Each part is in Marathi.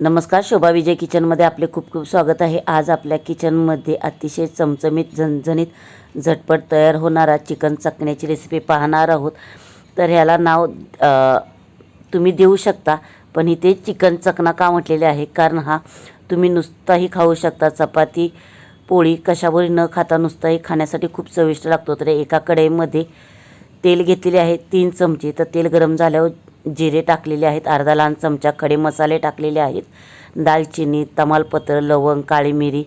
नमस्कार शोभा विजय किचनमध्ये आपले खूप खूप स्वागत आहे. आज आपल्या किचनमध्ये अतिशय चमचमीत झणझणीत झटपट तयार होणारा चिकन चकण्याची रेसिपी पाहणार आहोत. तर ह्याला नाव तुम्ही देऊ शकता पण इथे चिकन चकना का म्हटलेले आहे? कारण हा तुम्ही नुसताही खाऊ शकता. चपाती पोळी कशावरही न खाता नुसताही खाण्यासाठी खूप चविष्ट लागतो. तर एका कढईमध्ये तेल घेतलेले आहे तीन चमचे. तर तेल गरम झाल्यावर जिरे टाकलेले आहेत अर्धा लहान चमचा खडे मसाले टाकलेले आहेत दालचिनी तमालपत्र लवंग काळी मिरी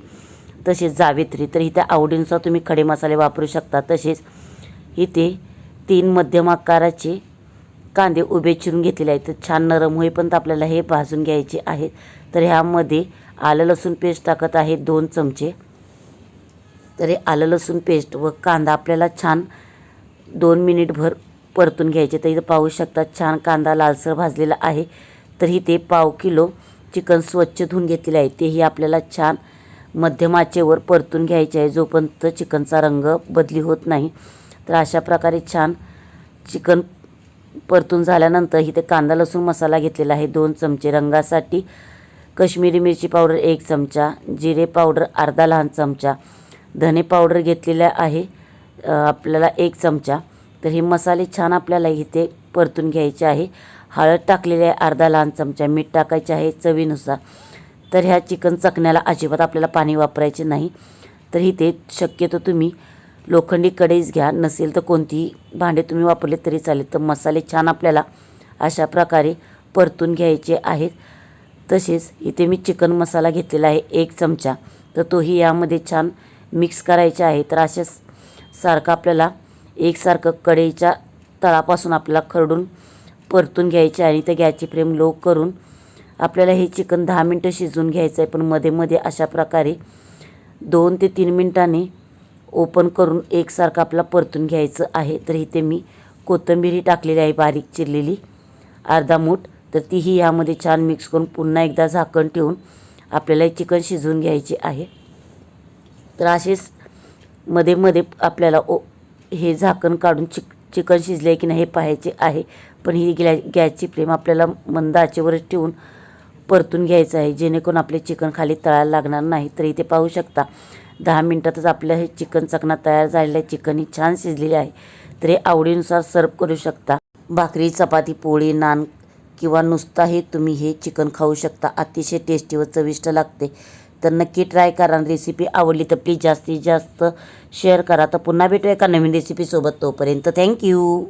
तसेच जावित्री. तर इथे आवडीनुसार तुम्ही खडे मसाले वापरू शकता. तसेच इथे तीन मध्यम आकाराचे कांदे उभे चिरून घेतलेले आहेत. तर छान नरम होईपर्यंत आपल्याला हे भाजून घ्यायचे आहेत. तर ह्यामध्ये आलं लसूण पेस्ट टाकत आहे दोन चमचे. तर हे आलं लसूण पेस्ट व कांदा आपल्याला छान दोन मिनिटभर परतून घ्यायचे. तर इथं पाहू शकता छान कांदा लालसर भाजलेला आहे. तर इथे पाव किलो चिकन स्वच्छ धुवून घेतलेले आहे. तेही आपल्याला छान मध्यम आचेवर परतून घ्यायचे आहे. जोपर्यंत चिकनचा रंग बदली होत नाही. तर अशा प्रकारे छान चिकन परतून झाल्यानंतर इथे कांदा लसूण मसाला घेतलेला आहे. दोन चमचे रंगासाठी कश्मीरी मिरची पावडर एक चमचा जिरे पावडर अर्धा लहान चमचा धने पावडर घेतलेल्या आहे. आपल्याला एक चमचा. तर हे मसाले छान आपल्याला इथे परतून घ्यायचे आहे. हळद टाकलेली आहे अर्धा लहान चमचा मीठ टाकायचे आहे चवीनुसार. तर ह्या चिकन चकण्याला अजिबात आपल्याला पाणी वापरायचे नाही. तर इथे शक्यतो तुम्ही लोखंडी कढईच घ्या नसेल तर कोणतीही भांडे तुम्ही वापरले तरी चालेल. तर मसाले छान आपल्याला अशा प्रकारे परतून घ्यायचे आहेत. तसेच इथे मी चिकन मसाला घेतलेला आहे एक चमचा. तर तोही यामध्ये छान मिक्स करायचे आहे. तर अशा सारखं आपल्याला एकसारखं कढईच्या तळापासून आपल्याला खरडून परतून घ्यायचे आणि त्या गॅसची फ्लेम लो करून आपल्याला हे चिकन दहा मिनटं शिजवून घ्यायचं आहे पण मध्ये मध्ये अशा प्रकारे दोन ते तीन मिनटांनी ओपन करून एकसारखं आपला परतून घ्यायचं आहे. तर इथे मी कोथिंबीरी टाकलेली आहे बारीक चिरलेली अर्धा मूठ. तर तीही यामध्ये छान मिक्स करून पुन्हा एकदा झाकण ठेवून आपल्याला हे चिकन शिजवून घ्यायचे आहे. तर असेच मध्ये मध्ये आपल्याला ओ हे झाकण काढून चिक चिकन शिजले की नाही हे पाहायचे आहे. पण ही गॅ गॅसची फ्लेम आपल्याला मंद आचेवरच ठेवून परतून घ्यायचं आहे. जेणेकरून आपले चिकन खाली तळायला लागणार नाही. तर इथे पाहू शकता. दहा मिनटातच आपलं हे चिकन चकना तयार झालेलं आहे. चिकन ही छान शिजलेली आहे. तर हे आवडीनुसार सर्व करू शकता. भाकरी चपाती पोळी नान किंवा नुसताही तुम्ही हे चिकन खाऊ शकता. अतिशय टेस्टी व चविष्ट लागते. तर नक्की ट्राय करा आणि रेसिपी आवडली तर प्लीज जास्तीत जास्त शेअर करा. तर पुन्हा भेटूया एका नवीन रेसिपीसोबत तोपर्यंत. थँक्यू